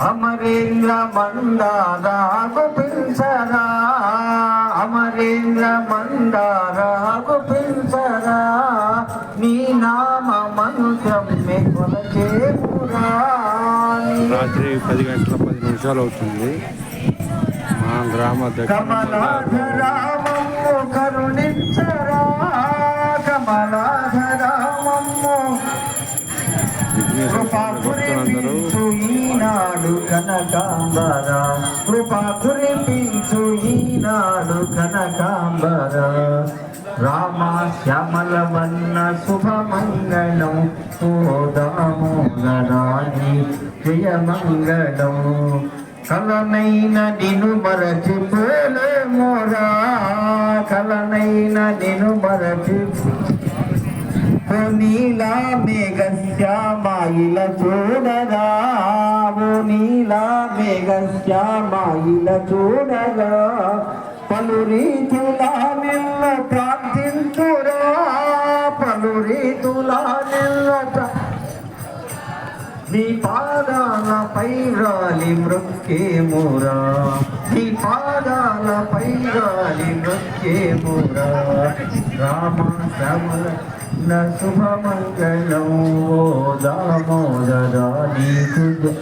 అమరేంద్ర మందారాగు పిల్సరా అమరేంద్ర మందారాగు పిల్సరా నీ నామ మంత్రం కొలచేపురా. రాత్రి పది గంటల పది నిమిషాలు అవుతుంది. మా గ్రామ దక్షిణ కమలాధరామము కరుణించరా. భక్తులందరూ. ఈనాడు కనకాంబర. కృపా కురిపించు ఈనాడు కనకాంబర. రామ శ్యామల వన్న శుభమంగళం. ఓదామోదరాణి జయమంగళం. కలనైన నిను మరచి పోలే మోరా కలనైన నిను మరచి ఓ నీలా మేఘ శ్యామాయిల చూడగా నీలా మేఘ శ్యామాయిల చూడగా పలు రీతులా నిల్ల ప్రార్థించురా. పలు రీతులా నిల్ల నీ పాదాల పైరాలి మృక్కేమురా నీ పాదాల పైరాలి మృక్కేమురా రామ శ్యామల శుభమంగళం ఓ దామోదరా నీకు జ-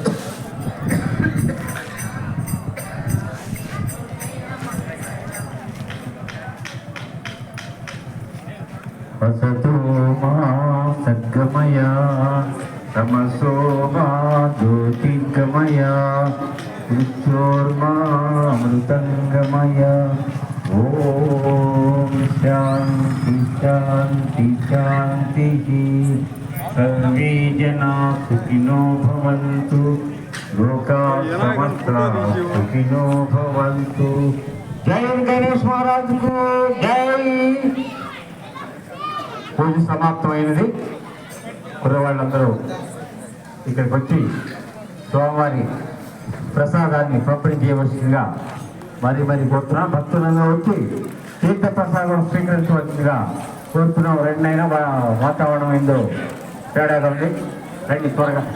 వసతో మా సద్గమయ తమసో మా జ్యోతిర్గమయ మృత్యోర్మా అమృతంగమయ ఓం శాంతి. శాంతి శాంతి సర్వే జనా సుఖినో భవంతు లోకా సమస్త సుఖినో భవంతు జై గణేష్ మహారాజుకు జై పూజ సమాప్తమైనది. కుర్రవాళ్ళందరూ ఇక్కడికి వచ్చి స్వామివారి ప్రసాదాన్ని పంపిణీ చేయవలసిందిగా మరి మరి గొప్ప భక్తులందరూ వచ్చి తీర్థ ప్రసాదం స్వీకరించవలసిందిగా చూస్తున్నాం రెండైనా వా- వాతావరణం ఏందో తేడాగా ఉంది. రండి త్వరగా.